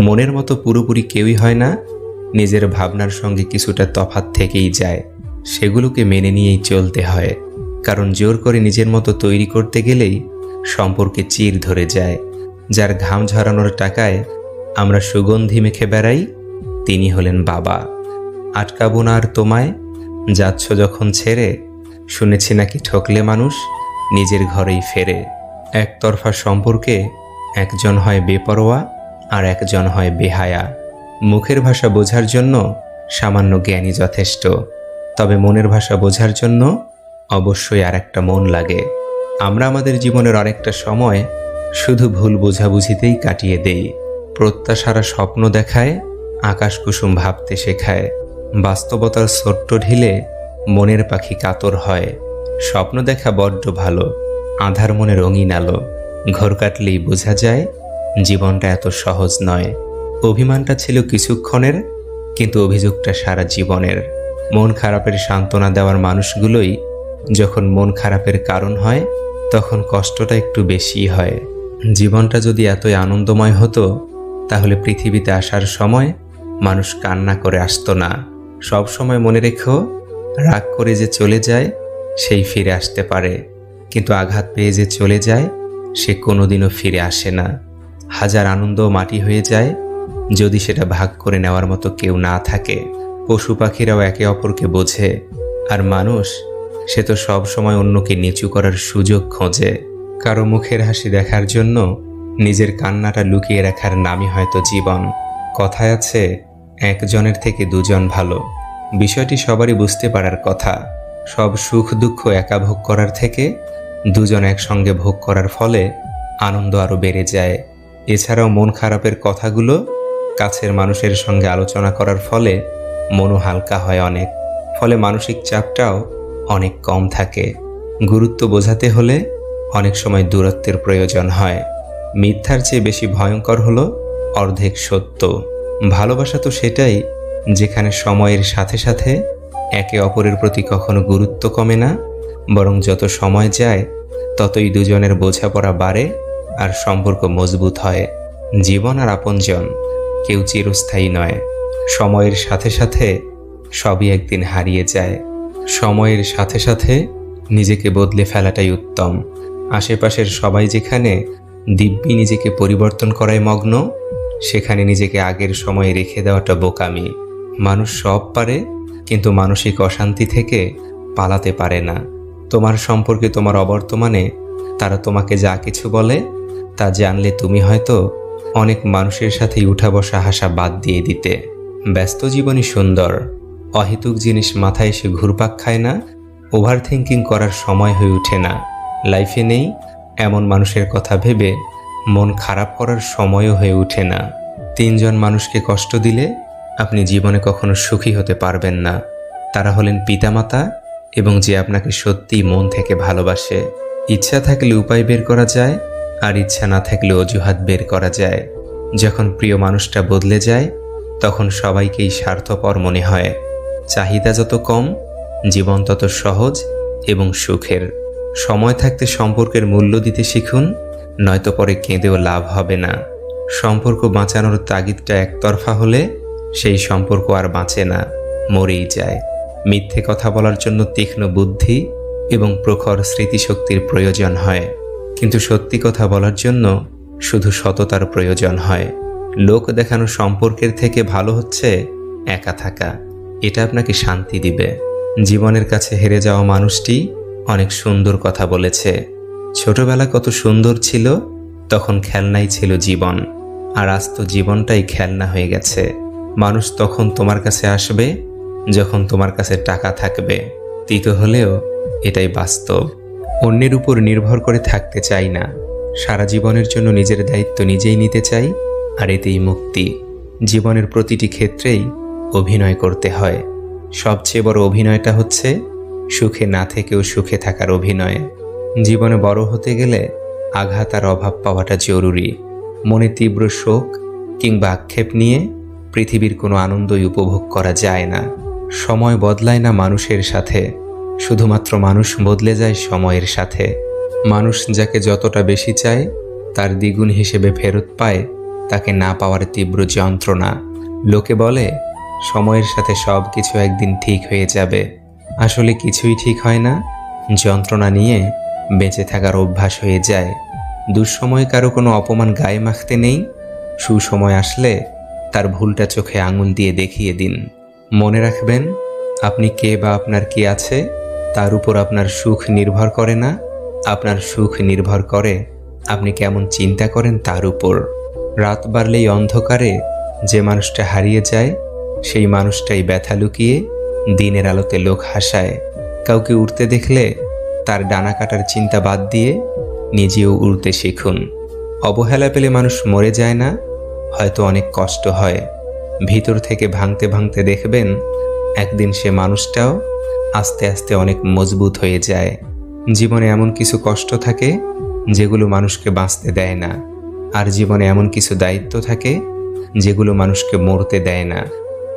মনের মতো পুরোপুরি কেউই হয় না, নিজের ভাবনার সঙ্গে কিছুটা তফাৎ থেকেই যায়। সেগুলোকে মেনে নিয়েই চলতে হয়। কারণ জোর করে নিজের মতো তৈরি করতে গেলেই সম্পর্কে চির ধরে যায়। যার ঘাম ঝরানোর টাকায় আমরা সুগন্ধি মেখে বেড়াই, তিনি হলেন বাবা। আটকাবো না আর তোমায়, যাচ্ছ যখন ছেড়ে, শুনেছি নাকি ঠকলে মানুষ নিজের ঘরেই ফেরে। একতরফা সম্পর্কে একজন হয় বেপরোয়া আর একজন হয় বেহায়া। মুখের ভাষা বোঝার জন্য সামান্য জ্ঞানী যথেষ্ট। তবে মনের ভাষা বোঝার জন্য অবশ্যই আর একটা মন লাগে। আমরা আমাদের জীবনের অনেকটা সময় শুধু ভুল বোঝাবুঝিতেই কাটিয়ে দেই। প্রত্যাশারা স্বপ্ন দেখায় আকাশ কুসুম ভাবতে শেখায়। বাস্তবতার ছোট্ট ঢিলে মনের পাখি কাতর হয়। স্বপ্ন দেখা বড্ড ভালো, আধার মনে রঙিন আলো। ঘর কাটলেই বোঝা যায় জীবনটা এত সহজ নয়। অভিমানটা ছিল কিছুক্ষণের, কিন্তু অভিযোগটা সারা জীবনের। মন খারাপের সান্ত্বনা দেওয়ার মানুষগুলোই যখন মন খারাপের কারণ হয়, তখন কষ্টটা একটু বেশিই হয়। জীবনটা যদি এতই আনন্দময় হতো, তাহলে পৃথিবীতে আসার সময় মানুষ কান্না করে আসতো না। সব সময় মনে রেখো, রাগ করে যে চলে যায়, সেই ফিরে আসতে পারে। কিন্তু আঘাত পেয়ে যে চলে যায়, সে কোনোদিনও ফিরে আসে না। হাজার আনন্দ মাটি হয়ে যায়, যদি সেটা ভাগ করে নেওয়ার মতো কেউ না থাকে। পশু পাখিরাও একে অপরকে বোঝে, আর মানুষ, সে তো সব সময় অন্যকে নিচু করার সুযোগ খোঁজে। কারও মুখের হাসি দেখার জন্য নিজের কান্নাটা লুকিয়ে রাখার নামই হয়তো জীবন। কথায় আছে, একজনের থেকে দুজন ভালো। বিষয়টি সবারই বুঝতে পারার কথা। সব সুখ দুঃখ একা ভোগ করার থেকে দুজন একসঙ্গে ভোগ করার ফলে আনন্দ আরও বেড়ে যায়। এছাড়াও মন খারাপের কথাগুলো কাছের মানুষের সঙ্গে আলোচনা করার ফলে মনও হালকা হয় অনেক। ফলে মানসিক চাপটাও অনেক কম থাকে। গুরুত্ব বোঝাতে হলে অনেক সময় দূরত্বের প্রয়োজন হয়। মিথ্যার চেয়ে বেশি ভয়ঙ্কর হলো অর্ধেক সত্য। ভালোবাসা তো সেটাই, যেখানে সময়ের সাথে সাথে একে অপরের প্রতি কখনো গুরুত্ব কমে না, বরং যত সময় যায়, ততই দুজনের বোঝাপড়া বাড়ে আর সম্পর্ক মজবুত হয়। জীবন আর আপনজন কেউ চিরস্থায়ী নয়। সময়ের সাথে সাথে সবই একদিন হারিয়ে যায়। সময়ের সাথে সাথে নিজেকে বদলে ফেলাটাই উত্তম। আশেপাশের সবাই যেখানে দিব্যি নিজেকে পরিবর্তন করায় মগ্ন, সেখানে নিজেকে আগের সময়ে রেখে দেওয়াটা বোকামি। মানুষ সব পারে, কিন্তু মানসিক অশান্তি থেকে পালাতে পারে না। তোমার সম্পর্কে তোমার অবর্তমানে তারা তোমাকে যা কিছু বলে তা জানলে তুমি হয়তো অনেক মানুষের সাথেই উঠা বসা হাসা বাদ দিয়ে দিতে। ব্যস্ত জীবনই সুন্দর। অহেতুক জিনিস মাথায় এসে ঘুরপাক খায় না ওভার থিঙ্কিং করার সময় হয়ে ওঠে না। লাইফে নেই এমন মানুষের কথা ভেবে মন খারাপ করার সময়ও হয়ে ওঠে না। তিনজন মানুষকে কষ্ট দিলে আপনি জীবনে কখনো সুখী হতে পারবেন না। তারা হলেন পিতামাতা এবং যে আপনাকে সত্যিই মন থেকে ভালোবাসে। ইচ্ছা থাকলে উপায় বের করা যায় আর ইচ্ছা না থাকলে অজুহাত বের করা যায়। যখন প্রিয় মানুষটা বদলে যায়, তখন সবাইকেই স্বার্থপর মনে হয়। চাহিদা যত কম, জীবন তত সহজ এবং সুখের। সময় থাকতে সম্পর্কের মূল্য দিতে শিখুন, নয়তো পরে কেঁদেও লাভ হবে না। সম্পর্ক বাঁচানোর তাগিদটা একতরফা হলে সেই সম্পর্ক আর বাঁচে না, মরেই যায়। মিথ্যে কথা বলার জন্য তীক্ষ্ণ বুদ্ধি এবং প্রখর স্মৃতিশক্তির প্রয়োজন হয়। কিন্তু সত্যি কথা বলার জন্য শুধু সততার প্রয়োজন হয়। লোক দেখানো সম্পর্কের থেকে ভালো হচ্ছে একা থাকা। এটা আপনাকে শান্তি দিবে। জীবনের কাছে হেরে যাওয়া মানুষটি অনেক সুন্দর কথা বলেছে। ছোটবেলা কত সুন্দর ছিল, তখন খেলনাই ছিল জীবন। আর আজ তো জীবনটাই খেলনা হয়ে গেছে। মানুষ তখন তোমার কাছে আসবে, যখন তোমার কাছে টাকা থাকবে। তিত হলেও এটাই বাস্তব। অন্যের উপর নির্ভর করে থাকতে চাই না। সারা জীবনের জন্য নিজের দায়িত্ব নিজেই নিতে চাই, আর এতেই মুক্তি। জীবনের প্রতিটি ক্ষেত্রেই অভিনয় করতে হয়। সবচেয়ে বড় অভিনয়টা হচ্ছে সুখে না থেকেও সুখে থাকার অভিনয়। জীবনে বড় হতে গেলে আঘাত আর অভাব পাওয়াটা জরুরি। মনে তীব্র শোক কিংবা আক্ষেপ নিয়ে পৃথিবীর কোনো আনন্দই উপভোগ করা যায় না। সময় বদলায় না মানুষের সাথে। শুধুমাত্র মানুষ বদলে যায় সময়ের সাথে। মানুষ যাকে যতটা বেশি চায়, তার দ্বিগুণ হিসেবে ফেরত পায়, তাকে না পাওয়ার তীব্র যন্ত্রণা। লোকে বলে, সময়ের সাথে সব কিছু একদিন ঠিক হয়ে যাবে। আসলে কিছুই ঠিক হয় না। যন্ত্রণা নিয়ে বেঁচে থাকার অভ্যাস হয়ে যায়। দুঃসময় কারও কোনো অপমান গায়ে মাখতে নেই। সুসময় আসলে তার ভুলটা চোখে আঙুল দিয়ে দেখিয়ে দিন। মনে রাখবেন, আপনি কে বা আপনার কি আছে? তার উপর আপনার সুখ নির্ভর করে না? আপনার সুখ নির্ভর করে আপনি কেমন চিন্তা করেন তার উপর। রাত বাড়লেই অন্ধকারে যে মানুষটা হারিয়ে যায়, সেই মানুষটাই ব্যথা লুকিয়ে দিনের আলোতে লোক হাসায়। কাউকে উঠতে দেখলে তার ডানা কাটার চিন্তা বাদ দিয়ে নিজেও উড়তে শিখুন। অবহেলা পেলে মানুষ মরে যায় না, হয়তো অনেক কষ্ট হয়। ভিতর থেকে ভাঙতে ভাঙতে দেখবেন একদিন সে মানুষটাও আস্তে আস্তে অনেক মজবুত হয়ে যায়। জীবনে এমন কিছু কষ্ট থাকে যেগুলো মানুষকে বাঁচতে দেয় না। আর জীবনে এমন কিছু দায়িত্ব থাকে যেগুলো মানুষকে মরতে দেয় না।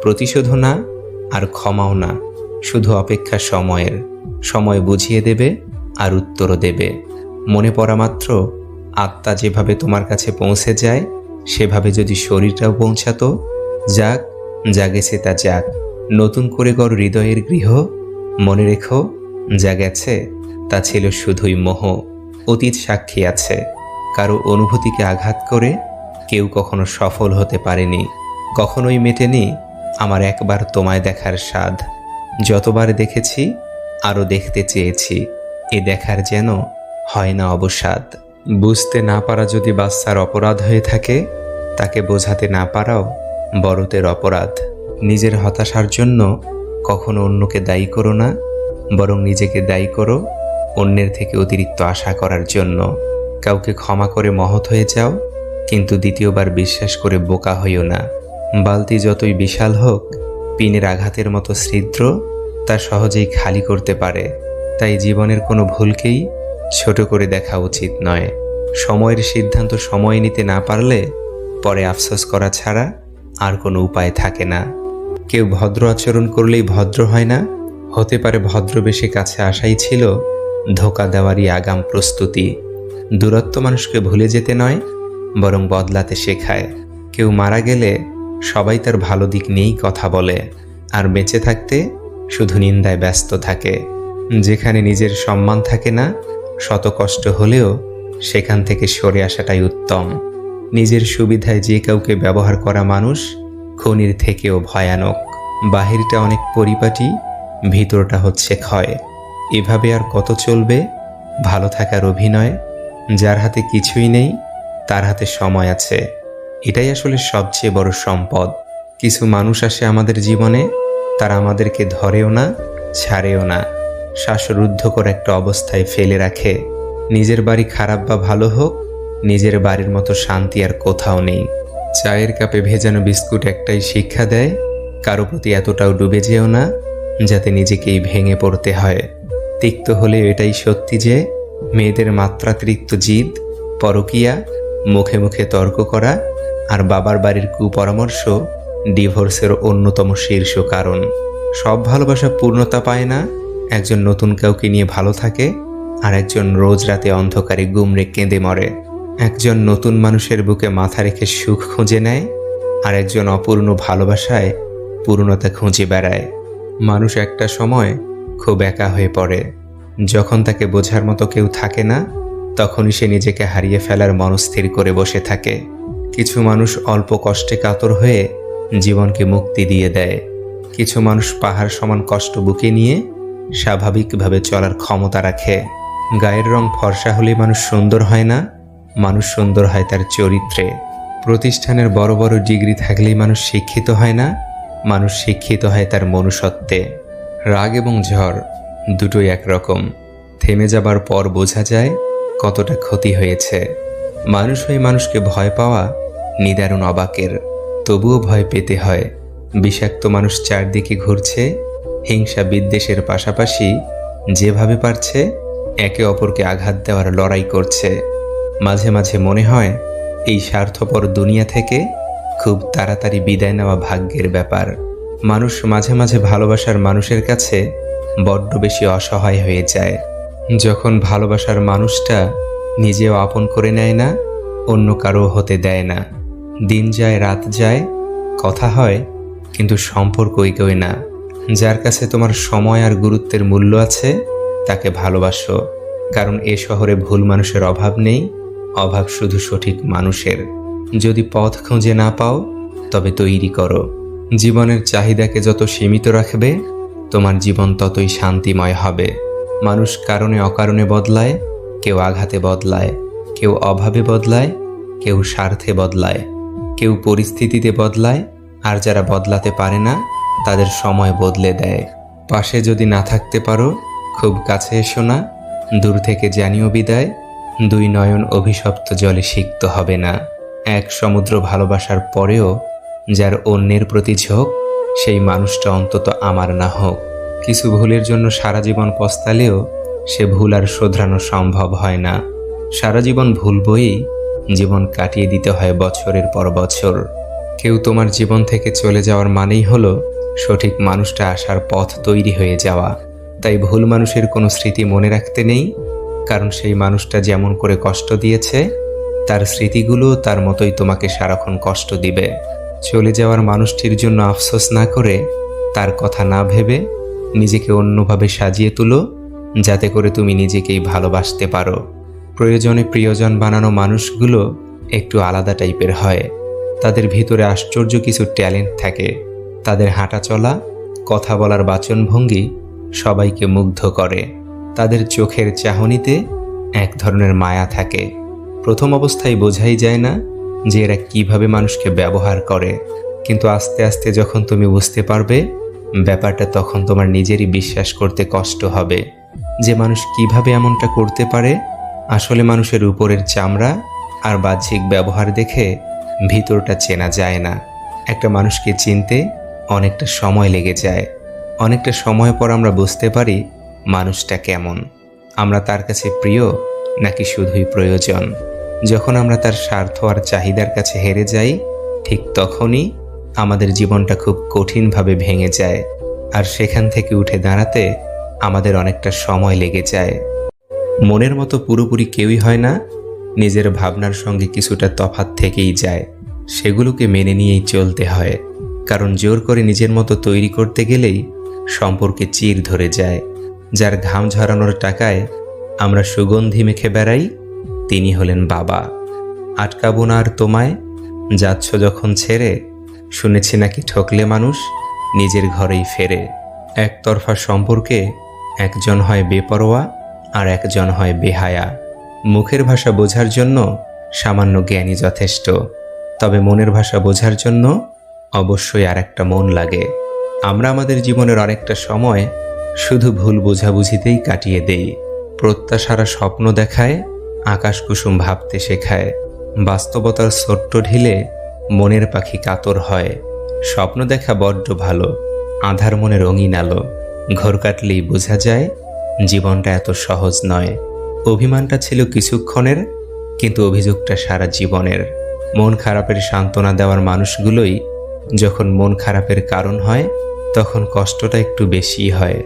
প্রতিশোধও না আর ক্ষমাও না। শুধু অপেক্ষা সময়ের। সময় বুঝিয়ে দেবে আর উত্তরও দেবে। মনে পড়া মাত্র, আত্মা যেভাবে তোমার কাছে পৌঁছে যায়, সেভাবে যদি শরীরটাও পৌঁছাতো, যাক যা গেছে তা যাক। নতুন করে গড় হৃদয়ের গৃহ মনে রেখো, যা গেছে, তা ছিল শুধুই মোহ। অতীত সাক্ষী আছে। কারও অনুভূতিকে আঘাত করে কেউ কখনো সফল হতে পারেনি। কখনোই মেটেনি আমার একবার তোমায় দেখার স্বাদ। যতবার দেখেছি, আরও দেখতে চেয়েছি। এ দেখার যেন হয় না অবসাদ। বুঝতে না পারা যদি বাচ্চার অপরাধ হয়ে থাকে, তাকে বোঝাতে না পারাও বড়দের অপরাধ। নিজের হতাশার জন্য কখনো অন্যকে দায়ী করো না, বরং নিজেকে দায়ী করো অন্যের থেকে অতিরিক্ত আশা করার জন্য। কাউকে ক্ষমা করে মহৎ হয়ে যাও, কিন্তু দ্বিতীয়বার বিশ্বাস করে বোকা হইও না। বালতি যতই বিশাল হোক, পিনের আঘাতের মতো ছিদ্র তা সহজেই খালি করতে পারে। তাই জীবনের কোনো ভুলকেই ছোট করে দেখা উচিত নয়। সময়ের সিদ্ধান্ত সময় নিতে না পারলে পরে আফসোস করা ছাড়া আর কোনো উপায় থাকে না। কেউ ভদ্র আচরণ করলেই ভদ্র হয় না? হতে পারে ভদ্র বেশি কাছে আসাই ছিল ধোকা দেওয়ারই আগাম প্রস্তুতি। দূরত্ব মানুষকে ভুলে যেতে নয়, বরং বদলাতে শেখায়। কেউ মারা গেলে সবাই তার ভালো দিক নিয়েই কথা বলে, আর বেঁচে থাকতে শুধু নিন্দায় ব্যস্ত থাকে। যেখানে নিজের সম্মান থাকে না, শত কষ্ট হলেও সেখান থেকে সরে আসাটাই উত্তম। নিজের সুবিধায় যে কাউকে ব্যবহার করা মানুষ খনির থেকেও ভয়ানক। বাহিরটা অনেক পরিপাটি, ভিতরটা হচ্ছে ক্ষয়। এভাবে আর কত চলবে? ভালো থাকার অভিনয়, যার হাতে কিছুই নেই, তার হাতে সময় আছে। এটাই আসলে সবচেয়ে বড় সম্পদ। কিছু মানুষ আসে আমাদের জীবনে, তারা আমাদেরকে ধরেও না, ছাড়েও না। শ্বাসরুদ্ধকর একটা অবস্থায় ফেলে রাখে। নিজের বাড়ি খারাপ বা ভালো হোক, নিজের বাড়ির মতো শান্তি আর কোথাও নেই। চায়ের কাপে ভেজানো বিস্কুট একটাই শিক্ষা দেয়, কারও প্রতি এতটাও ডুবে যেও না, যাতে নিজেকেই ভেঙে পড়তে হয়। তিক্ত হলে এটাই সত্যি যে, মেয়েদের মাত্রাতিরিক্ত জিদ, পরকিয়া, মুখে মুখে তর্ক করা আর বাবার বাড়ির কুপরামর্শ ডিভোর্সের অন্যতম শীর্ষ কারণ। সব ভালোবাসা পূর্ণতা পায় না, একজন নতুন কাউকে নিয়ে ভালো থাকে আর একজন রোজ রাতে অন্ধকারে গুমরে কেঁদে মরে। একজন নতুন মানুষের বুকে মাথা রেখে সুখ খুঁজে নেয়, আর একজন অপূর্ণ ভালোবাসায় পূর্ণতা খুঁজে বেড়ায়। মানুষ একটা সময় খুব একা হয়ে পড়ে। যখন তাকে বোঝার মতো কেউ থাকে না, তখনই সে নিজেকে হারিয়ে ফেলার মনস্থির করে বসে থাকে। কিছু মানুষ অল্প কষ্টে কাতর হয়ে জীবনকে মুক্তি দিয়ে দেয়। কিছু মানুষ পাহাড় সমান কষ্ট বুকে নিয়ে স্বাভাবিকভাবে চলার ক্ষমতা রাখে। গায়ের রং ফর্সা হলে মানুষ সুন্দর হয় না মানুষ সুন্দর হয় তার চরিত্রে। প্রতিষ্ঠানের বড় বড় ডিগ্রি থাকলেই মানুষ শিক্ষিত হয় না? মানুষ শিক্ষিত হয় তার মনুষ্যত্বে। রাগ এবং ঝড় দুটোই একরকম। থেমে যাবার পর বোঝা যায় কতটা ক্ষতি হয়েছে। মানুষ হয়ে মানুষকে ভয় পাওয়া নিদারুণ অবাকের। তবুও ভয় পেতে হয়। বিষাক্ত মানুষ চারদিকে ঘুরছে, হিংসা বিদ্বেষের পাশাপাশি যেভাবে পারছে, একে অপরকে আঘাত দেওয়ার লড়াই করছে। মাঝে মাঝে মনে হয় এই স্বার্থপর দুনিয়া থেকে খুব তাড়াতাড়ি বিদায় নেওয়া ভাগ্যের ব্যাপার। মানুষ মাঝে মাঝে ভালোবাসার মানুষের কাছে বড্ড বেশি অসহায় হয়ে যায়। যখন ভালোবাসার মানুষটা নিজেও আপন করে নেয় না, অন্য কারও হতে দেয় না। দিন যায়, রাত যায়, কথা হয়, কিন্তু সম্পর্ক এগোয় না। যার কাছে তোমার সময় আর গুরুত্বের মূল্য আছে, তাকে ভালোবাসো। কারণ এ শহরে ভুল মানুষের অভাব নেই অভাব শুধু সঠিক মানুষের। যদি পথ খুঁজে না পাও, তবে তৈরি করো। জীবনের চাহিদাকে যত সীমিত রাখবে, তোমার জীবন ততই শান্তিময় হবে। মানুষ কারণে অকারণে বদলায়, কেউ আঘাতে বদলায়, কেউ অভাবে বদলায়, কেউ স্বার্থে বদলায়। কেউ পরিস্থিতিতে বদলায়, আর যারা বদলাতে পারে না, তাদের সময় বদলে দেয়। পাশে যদি না থাকতে পারো, খুব কাছে এসো না, দূর থেকে জানিও বিদায়। দুই নয়ন অভিশপ্ত জলে সিক্ত হবে না। এক সমুদ্র ভালোবাসার পরেও যার অন্যের প্রতি ঝোঁক, সেই মানুষটা অন্তত আমার না হোক। কিছু ভুলের জন্য সারা জীবন পস্তালেও সে ভুল আর শোধরানো সম্ভব হয় না। সারা জীবন ভুলবই জীবন কাটিয়ে দিতে হয় বছরের পর বছর। কেউ তোমার জীবন থেকে চলে যাওয়ার মানেই হলো সঠিক মানুষটা আসার পথ তৈরি হয়ে যাওয়া। তাই ভুল মানুষের কোনো স্মৃতি মনে রাখতে নেই। কারণ সেই মানুষটা যেমন করে কষ্ট দিয়েছে, তার স্মৃতিগুলো তার মতোই তোমাকে সারাক্ষণ কষ্ট দিবে। চলে যাওয়ার মানুষটির জন্য আফসোস না করে তার কথা না ভেবে নিজেকে অন্যভাবে সাজিয়ে তুলো, যাতে করে তুমি নিজেকেই ভালোবাসতে পারো। প্রয়োজনে প্রিয়জন বানানো মানুষগুলো একটু আলাদা টাইপের হয়। তাদের ভিতরে আশ্চর্য কিছু ট্যালেন্ট থাকে। তাদের হাঁটা চলা কথা বলার বাচনভঙ্গি সবাইকে মুগ্ধ করে। তাদের চোখের চাহনিতে এক ধরনের মায়া থাকে। প্রথম অবস্থায় বোঝাই যায় না যে এরা কীভাবে মানুষকে ব্যবহার করে। কিন্তু আস্তে আস্তে যখন তুমি বুঝতে পারবে, ব্যাপারটা তখন তোমার নিজেরই বিশ্বাস করতে কষ্ট হবে। যে মানুষ কীভাবে এমনটা করতে পারে, আসলে মানুষের উপরের চামড়া আর বাহ্যিক ব্যবহার দেখে ভিতরটা চেনা যায় না। একটা মানুষকে চিনতে অনেকটা সময় লেগে যায়। অনেকটা সময় পর আমরা বুঝতে পারি মানুষটা কেমন? আমরা তার কাছে প্রিয় নাকি শুধুই প্রয়োজন? যখন আমরা তার স্বার্থ আর চাহিদার কাছে হেরে যাই, ঠিক তখনই আমাদের জীবনটা খুব কঠিনভাবে ভেঙে যায়। আর সেখান থেকে উঠে দাঁড়াতে আমাদের অনেকটা সময় লেগে যায়। মনের মতো পুরোপুরি কেউই হয় না, নিজের ভাবনার সঙ্গে কিছুটা তফাৎ থেকেই যায়। সেগুলোকে মেনে নিয়েই চলতে হয়। কারণ জোর করে নিজের মতো তৈরি করতে গেলেই সম্পর্কে চির ধরে যায়। যার ঘাম ঝরানোর টাকায় আমরা সুগন্ধি মেখে বেড়াই, তিনি হলেন বাবা। আটকাবো না আর তোমায়, যাচ্ছ যখন ছেড়ে, শুনেছি নাকি ঠকলে মানুষ নিজের ঘরেই ফেরে। একতরফা সম্পর্কে একজন হয় বেপরোয়া আর একজন হয় বেহায়া। মুখের ভাষা বোঝার জন্য সামান্য জ্ঞানী যথেষ্ট, তবে মনের ভাষা বোঝার জন্য অবশ্যই আর একটা মন লাগে। আমরা আমাদের জীবনের অনেকটা সময় শুধু ভুল বোঝাবুঝিতেই কাটিয়ে দেই। প্রত্যাশারা স্বপ্ন দেখায় আকাশ কুসুম ভাবতে শেখায়। বাস্তবতার ছোট্ট ঢিলে মনের পাখি কাতর হয়। স্বপ্ন দেখা বড্ড ভালো, আধার মনে রঙিন আলো। ঘর কাটলেই বোঝা যায়, জীবনটা এত সহজ নয়। অভিমানটা ছিল কিছুক্ষণের, কিন্তু অভিযোগটা সারা জীবনের। মন খারাপের সান্ত্বনা দেওয়ার মানুষগুলোই যখন মন খারাপের কারণ হয়, তখন কষ্টটা একটু বেশিই হয়।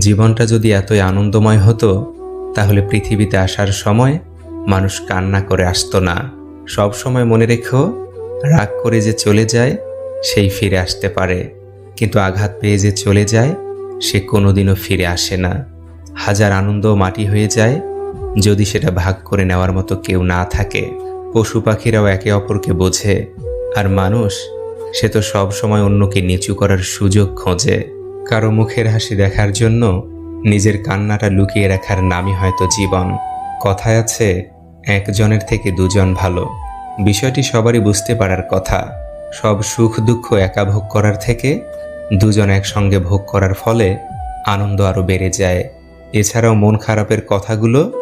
জীবনটা যদি এতই আনন্দময় হতো, তাহলে পৃথিবীতে আসার সময় মানুষ কান্না করে আসতো না। সব সময় মনে রেখো, রাগ করে যে চলে যায়, সেই ফিরে আসতে পারে। কিন্তু আঘাত পেয়ে যে চলে যায়, সে কোনোদিনও ফিরে আসে না। হাজার আনন্দ মাটি হয়ে যায়, যদি সেটা ভাগ করে নেওয়ার মতো কেউ না থাকে। পশু পাখিরাও একে অপরকে বোঝে, আর মানুষ, সে তো সব সময় অন্যকে নিচু করার সুযোগ খোঁজে। কারও মুখের হাসি দেখার জন্য নিজের কান্নাটা লুকিয়ে রাখার নামই হয়তো জীবন। কথায় আছে, একজনের থেকে দুজন ভালো। বিষয়টি সবারই বুঝতে পারার কথা। সব সুখ দুঃখ একা ভোগ করার থেকে দুজন একসঙ্গে ভোগ করার ফলে আনন্দ আরও বেড়ে যায়। এছাড়াও মন খারাপের কথাগুলো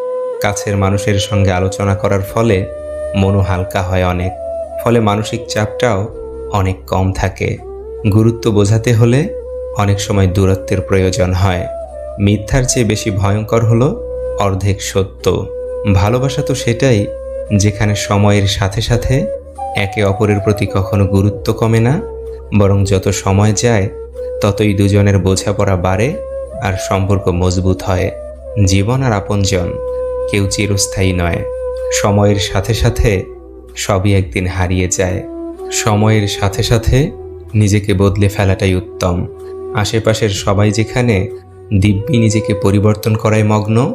কাছের মানুষের সঙ্গে আলোচনা করার ফলে মনও হালকা হয় অনেক। ফলে মানসিক চাপটাও অনেক কম থাকে। গুরুত্ব বোঝাতে হলে অনেক সময় দূরত্বের প্রয়োজন হয়। মিথ্যার চেয়ে বেশি ভয়ঙ্কর হলো অর্ধেক সত্য। ভালোবাসা তো সেটাই, যেখানে সময়ের সাথে সাথে একে অপরের প্রতি কখনো গুরুত্ব কমে না, বরং যত সময় যায়, ততই দুজনের বোঝাপড়া বাড়ে আর সম্পর্ক মজবুত হয়। জীবন আর আপনজন কেউ চিরস্থায়ী নয়। সময়ের সাথে সাথে সবই একদিন হারিয়ে যায়। সময়ের সাথে সাথে নিজেকে বদলে ফেলাটাই উত্তম। আশেপাশের সবাই যেখানে দিব্যি নিজেকে পরিবর্তন করায় মগ্ন,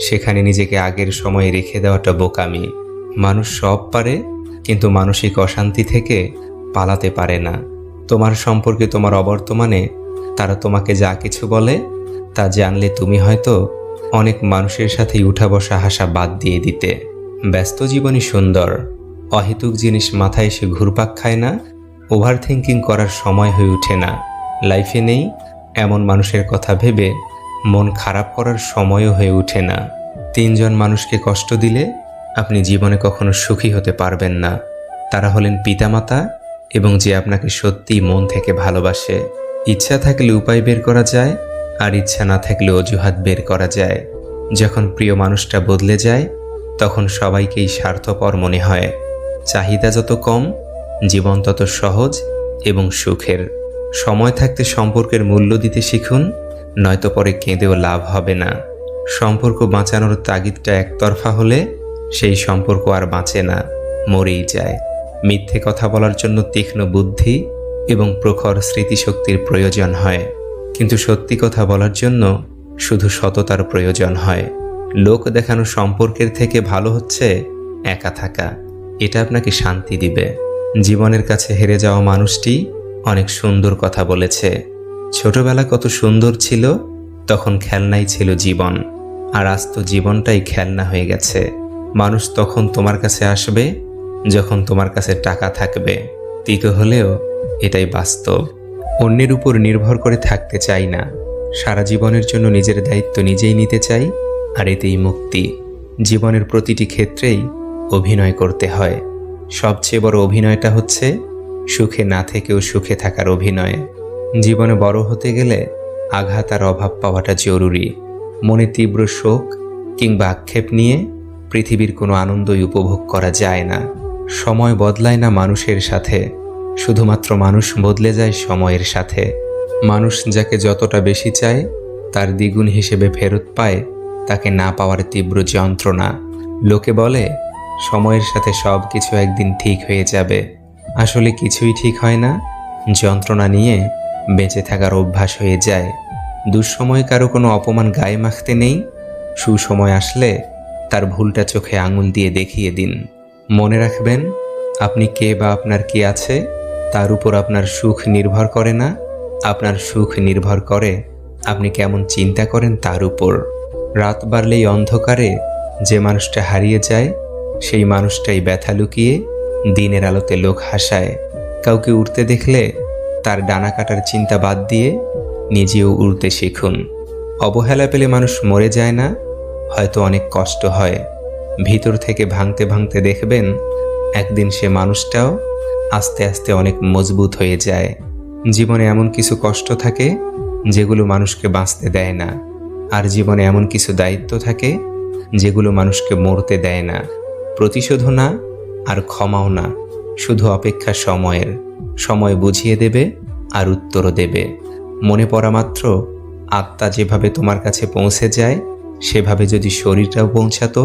সেখানে নিজেকে আগের সময়ে রেখে দেওয়াটা বোকামি। মানুষ সব পারে, কিন্তু মানসিক অশান্তি থেকে পালাতে পারে না। তোমার সম্পর্কে তোমার অবর্তমানে, তারা তোমাকে যা কিছু বলে, তা জানলে তুমি হয়তো অনেক মানুষের সাথেই উঠা বসা হাসা বাদ দিয়ে দিতে। ব্যস্ত জীবনই সুন্দর। অহেতুক জিনিস মাথায় এসে ঘুরপাক খায় না ওভার থিঙ্কিং করার সময় হয়ে ওঠে না। লাইফে নেই, এমন মানুষের কথা ভেবে মন খারাপ করার সময়ও হয়ে ওঠে না। তিনজন মানুষকে কষ্ট দিলে আপনি জীবনে কখনো সুখী হতে পারবেন না। তারা হলেন পিতামাতা এবং যে আপনাকে সত্যিই মন থেকে ভালোবাসে। ইচ্ছা থাকলে উপায় বের করা যায় আর ইচ্ছা না থাকলে অজুহাত বের করা যায়। যখন প্রিয় মানুষটা বদলে যায়, তখন সবাইকেই স্বার্থপর মনে হয়। চাহিদা যত কম, জীবন তত সহজ এবং সুখের। সময় থাকতে সম্পর্কের মূল্য দিতে শিখুন, নয়তো পরে কেঁদেও লাভ হবে না। সম্পর্ক বাঁচানোর তাগিদটা একতরফা হলে সেই সম্পর্ক আর বাঁচে না, মরেই যায়। মিথ্যে কথা বলার জন্য তীক্ষ্ণ বুদ্ধি এবং প্রখর স্মৃতিশক্তির প্রয়োজন হয়। কিন্তু সত্যি কথা বলার জন্য শুধু সততার প্রয়োজন হয়। লোক দেখানো সম্পর্কের থেকে ভালো হচ্ছে একা থাকা। এটা আপনাকে শান্তি দিবে। জীবনের কাছে হেরে যাওয়া মানুষটি অনেক সুন্দর কথা বলেছে। ছোটবেলা কত সুন্দর ছিল, তখন খেলনাই ছিল জীবন, আর আজ তো জীবনটাই খেলনা হয়ে গেছে। মানুষ তখন তোমার কাছে আসবে, যখন তোমার কাছে টাকা থাকবে। তিতো হলেও এটাই বাস্তব। অন্যের উপর নির্ভর করে থাকতে চাই না। সারা জীবনের জন্য নিজের দায়িত্ব নিজেই নিতে চাই, আর এতেই মুক্তি। জীবনের প্রতিটি ক্ষেত্রেই অভিনয় করতে হয়। সবচেয়ে বড় অভিনয়টা হচ্ছে সুখে না থেকেও সুখে থাকার অভিনয়। জীবনে বড় হতে গেলে আঘাত আর অভাব পাওয়াটা জরুরি। মনে তীব্র শোক কিংবা আক্ষেপ নিয়ে পৃথিবীর কোনো আনন্দই উপভোগ করা যায় না। সময় বদলায় না মানুষের সাথে। শুধুমাত্র মানুষ বদলে যায় সময়ের সাথে। মানুষ যাকে যতটা বেশি চায়, তার দ্বিগুণ হিসেবে ফেরত পায়, তাকে না পাওয়ার তীব্র যন্ত্রণা। লোকে বলে, সময়ের সাথে সব কিছু একদিন ঠিক হয়ে যাবে। আসলে কিছুই ঠিক হয় না। যন্ত্রণা নিয়ে বেঁচে থাকার অভ্যাস হয়ে যায়। দুঃসময়ে কারও কোনো অপমান গায়ে মাখতে নেই। সুসময় আসলে তার ভুলটা চোখে আঙুল দিয়ে দেখিয়ে দিন। মনে রাখবেন, আপনি কে বা আপনার কি আছে, তার উপর আপনার সুখ নির্ভর করে না। আপনার সুখ নির্ভর করে আপনি কেমন চিন্তা করেন তার উপর। রাত বাড়লেই অন্ধকারে যে মানুষটা হারিয়ে যায়, সেই মানুষটাই ব্যথা লুকিয়ে দিনের আলোতে লোক হাসায়। কাউকে উঠতে দেখলে তার ডানা কাটার চিন্তা বাদ দিয়ে নিজেও উড়তে শিখুন। অবহেলা পেলে মানুষ মরে যায় না, হয়তো অনেক কষ্ট হয়। ভিতর থেকে ভাঙতে ভাঙতে দেখবেন একদিন সে মানুষটাও আস্তে আস্তে অনেক মজবুত হয়ে যায়। জীবনে এমন কিছু কষ্ট থাকে যেগুলো মানুষকে বাঁচতে দেয় না। আর জীবনে এমন কিছু দায়িত্ব থাকে যেগুলো মানুষকে মরতে দেয় না। প্রতিশোধও না আর ক্ষমাও না, শুধু অপেক্ষা সময়ের। সময় বুঝিয়ে দেবে আর উত্তরও দেবে। মনে পড়া মাত্র, আত্মা যেভাবে তোমার কাছে পৌঁছে যায়, সেভাবে যদি শরীরটাও পৌঁছাতো,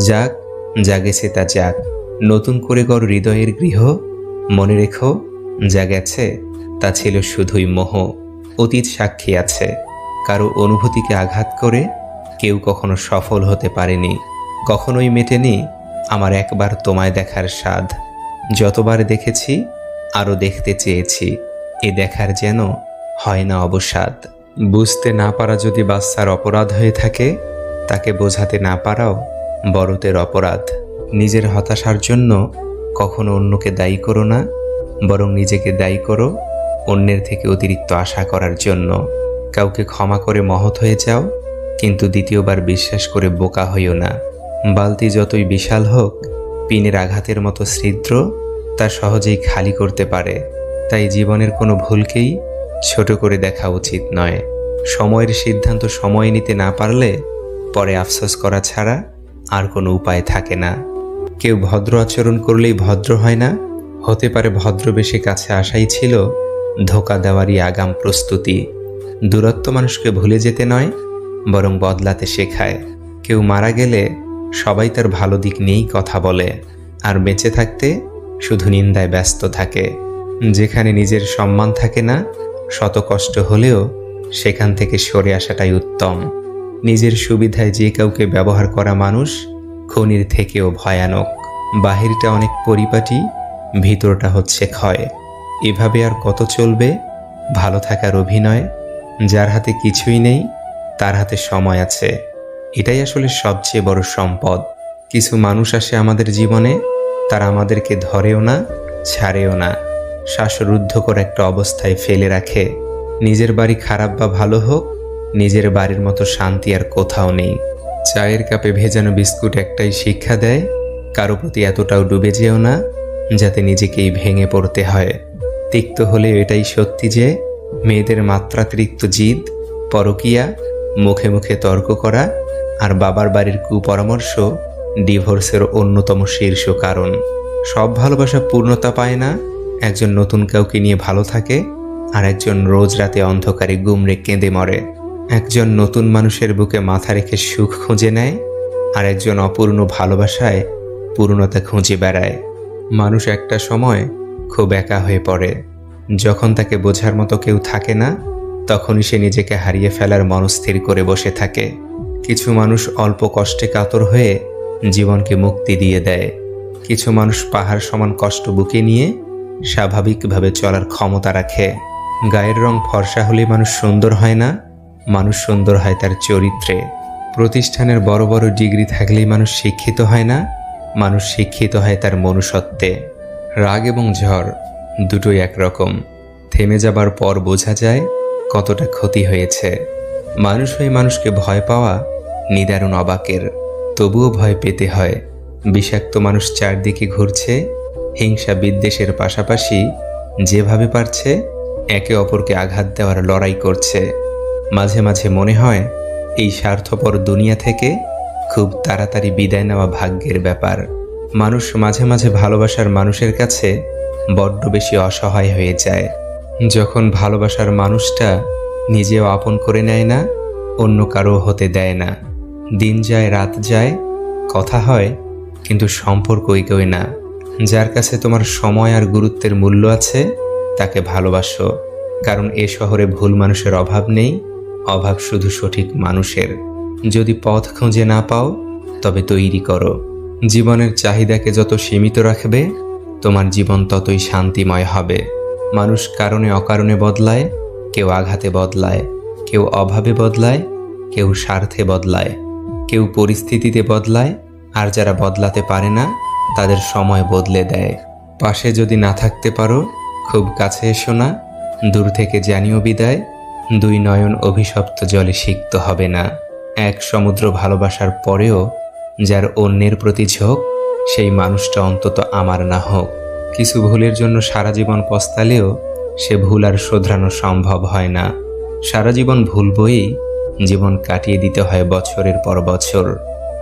যাক যা গেছে তা যাক। নতুন করে গড় হৃদয়ের গৃহ, মনে রেখো, যা গেছে, তা ছিল শুধুই মোহ। অতীত সাক্ষী আছে, কারও অনুভূতিকে আঘাত করে কেউ কখনো সফল হতে পারেনি, কখনোই মেটেনি আমার একবার তোমায় দেখার স্বাদ। যতবার দেখেছি, আরও দেখতে চেয়েছি। এ দেখার যেন হয় না অবসাদ। বুঝতে না পারা যদি বাচ্চার অপরাধ হয়ে থাকে, তাকে বোঝাতে না পারাও বড়দের অপরাধ। নিজের হতাশার জন্য কখনো অন্যকে দায়ী করো না, বরং নিজেকে দায়ী করো অন্যের থেকে অতিরিক্ত আশা করার জন্য। কাউকে ক্ষমা করে মহৎ হয়ে যাও, কিন্তু দ্বিতীয়বার বিশ্বাস করে বোকা হইও না। বালতি যতই বিশাল হোক, পিনের আঘাতের মতো ছিদ্র তা সহজেই খালি করতে পারে। তাই জীবনের কোনো ভুলকেই ছোট করে দেখা উচিত নয়। সময়ের সিদ্ধান্ত সময় নিতে না পারলে পরে আফসোস করা ছাড়া আর কোনো উপায় থাকে না। কেউ ভদ্র আচরণ করলেই ভদ্র হয় না। হতে পারে ভদ্র বেশি কাছে আসাই ছিল ধোকা দেওয়ারই আগাম প্রস্তুতি। দূরত্ব মানুষকে ভুলে যেতে নয়, বরং বদলাতে শেখায়। কেউ মারা গেলে সবাই তার ভালো দিক নিয়েই কথা বলে, আর বেঁচে থাকতে শুধু নিন্দায় ব্যস্ত থাকে। যেখানে নিজের সম্মান থাকে না, শত কষ্ট হলেও সেখান থেকে সরে আসাটাই উত্তম। নিজের সুবিধায় যে কাউকে ব্যবহার করা মানুষ, খনির থেকেও ভয়ানক। বাহিরটা অনেক পরিপাটি, ভিতরটা হচ্ছে ক্ষয়। এভাবে আর কত চলবে? ভালো থাকার অভিনয়, যার হাতে কিছুই নেই, তার হাতে সময় আছে। এটাই আসলে সবচেয়ে বড় সম্পদ। কিছু মানুষ আসে আমাদের জীবনে, তারা আমাদেরকে ধরেও না, ছাড়েও না। শ্বাসরুদ্ধ করে একটা অবস্থায় ফেলে রাখে। নিজের বাড়ি খারাপ বা ভালো হোক, নিজের বাড়ির মতো শান্তি আর কোথাও নেই। চায়ের কাপে ভেজানো বিস্কুট একটাই শিক্ষা দেয়, কারও প্রতি এতটাও ডুবে যেও না, যাতে নিজেকেই ভেঙে পড়তে হয়। তিক্ত হলে এটাই সত্যি যে, মেয়েদের মাত্রাতিরিক্ত জিদ, পরকিয়া, মুখে মুখে তর্ক করা আর বাবার বাড়ির কুপরামর্শ, ডিভোর্সের অন্যতম শীর্ষ কারণ। সব ভালোবাসা পূর্ণতা পায় না, একজন নতুন কাউকে নিয়ে ভালো থাকে, আর একজন রোজ রাতে অন্ধকারে গুমরে কেঁদে মরে। একজন নতুন মানুষের বুকে মাথা রেখে সুখ খুঁজে নেয়, আর একজন অপূর্ণ ভালোবাসায় পূর্ণতা খুঁজে বেড়ায়। মানুষ একটা সময় খুব একা হয়ে পড়ে। যখন তাকে বোঝার মতো কেউ থাকে না, তখনই সে নিজেকে হারিয়ে ফেলার মনস্থির করে বসে থাকে। কিছু মানুষ অল্প কষ্টে কাতর হয়ে জীবনকে মুক্তি দিয়ে দেয়। কিছু মানুষ পাহাড় সমান কষ্ট বুকে নিয়ে স্বাভাবিকভাবে চলার ক্ষমতা রাখে। গায়ের রং ফর্সা হলে মানুষ সুন্দর হয় না, মানুষ সুন্দর হয় তার চরিত্রে। প্রতিষ্ঠানের বড় বড় ডিগ্রি থাকলেই মানুষ শিক্ষিত হয় না, মানুষ শিক্ষিত হয় তার মনুষ্যত্বে। রাগ এবং ঝড় দুটোই একরকম। থেমে যাবার পর বোঝা যায় কতটা ক্ষতি হয়েছে। মানুষ হয়ে মানুষকে ভয় পাওয়া নিদারুণ অবাকের। তবুও ভয় পেতে হয়। বিষাক্ত মানুষ চারদিকে ঘুরছে, হিংসা বিদ্বেষের পাশাপাশি যেভাবে পারছে, একে অপরকে আঘাত দেওয়ার লড়াই করছে। মাঝে মাঝে মনে হয়, এই স্বার্থপর দুনিয়া থেকে খুব তাড়াতাড়ি বিদায় নেওয়া ভাগ্যের ব্যাপার। মানুষ মাঝে মাঝে ভালোবাসার মানুষের কাছে বড্ড বেশি অসহায় হয়ে যায়। যখন ভালোবাসার মানুষটা নিজেও আপন করে নেয় না, অন্য কারও হতে দেয় না। দিন যায়, রাত যায়, কথা হয়, কিন্তু সম্পর্ক এগোয় না। যার কাছে তোমার সময় আর গুরুত্বের মূল্য আছে, তাকে ভালোবাসো। কারণ এ শহরে ভুল মানুষের অভাব নেই, অভাব শুধু সঠিক মানুষের। যদি পথ খুঁজে না পাও, তবে তৈরি করো। জীবনের চাহিদাকে যত সীমিত রাখবে, তোমার জীবন ততই শান্তিময় হবে। মানুষ কারণে অকারণে বদলায় কেউ আঘাতে বদলায়, কেউ অভাবে বদলায়, কেউ স্বার্থে বদলায়। কেউ পরিস্থিতিতে বদলায়, আর যারা বদলাতে পারে না, তাদের সময় বদলে দেয়। পাশে যদি না থাকতে পারো, খুব কাছে এসো না, দূর থেকে জানিও বিদায়, দুই নয়ন অভিশপ্ত জলে সিক্ত হবে না। এক সমুদ্র ভালোবাসার পরেও, যার অন্যের প্রতি ঝোঁক, সেই মানুষটা অন্তত আমার না হোক। কিছু ভুলের জন্য সারা জীবন পস্তালেও সে ভুল আর শোধরানো সম্ভব হয় না। সারা জীবন ভুল ভুলবই জীবন কাটিয়ে দিতে হয় বছরের পর বছর।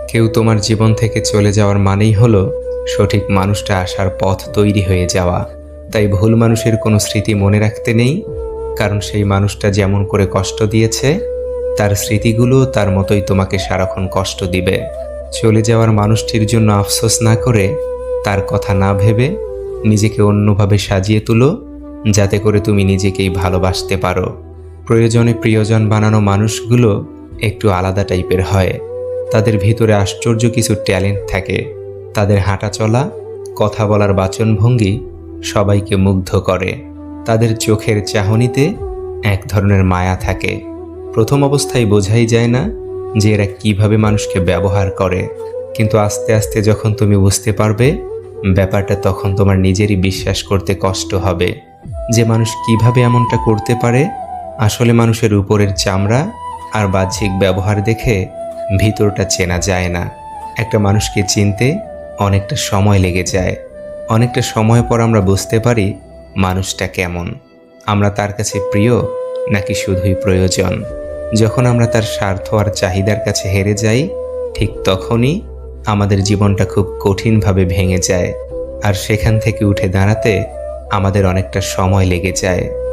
কেউ তোমার জীবন থেকে চলে যাওয়ার মানেই হলো সঠিক মানুষটা আসার পথ তৈরি হয়ে যাওয়া। তাই ভুল মানুষের কোনো স্মৃতি মনে রাখতে নেই, কারণ সেই মানুষটা যেমন করে কষ্ট দিয়েছে, তার স্মৃতিগুলো তার মতোই তোমাকে সারাক্ষণ কষ্ট দিবে। চলে যাওয়ার মানুষটির জন্য আফসোস না করে তার কথা না ভেবে নিজেকে অন্যভাবে সাজিয়ে তুলো যাতে করে তুমি নিজেকেই ভালোবাসতে পারো। প্রয়োজনে প্রিয়জন বানানো মানুষগুলো একটু আলাদা টাইপের হয়। তাদের ভিতরে আশ্চর্য কিছু ট্যালেন্ট থাকে। তাদের হাঁটা চলা কথা বলার বাচনভঙ্গি সবাইকে মুগ্ধ করে। তাদের চোখের চাহনিতে এক ধরনের মায়া থাকে। প্রথম অবস্থায় বোঝাই যায় না যে এরা কীভাবে মানুষকে ব্যবহার করে। কিন্তু আস্তে আস্তে যখন তুমি বুঝতে পারবে, ব্যাপারটা তখন তোমার নিজেরই বিশ্বাস করতে কষ্ট হবে। যে মানুষ কীভাবে এমনটা করতে পারে, আসলে মানুষের উপরের চামড়া আর বাহ্যিক ব্যবহার দেখে ভিতরটা চেনা যায় না। একটা মানুষকে চিনতে অনেকটা সময় লেগে যায়। অনেকটা সময় পর আমরা বুঝতে পারি মানুষটা কেমন। আমরা তার কাছে প্রিয় নাকি শুধুই প্রয়োজন? যখন আমরা তার স্বার্থ আর চাহিদার কাছে হেরে যাই, ঠিক তখনই আমাদের জীবনটা খুব কঠিনভাবে ভেঙে যায়। আর সেখান থেকে উঠে দাঁড়াতে আমাদের অনেকটা সময় লেগে যায়।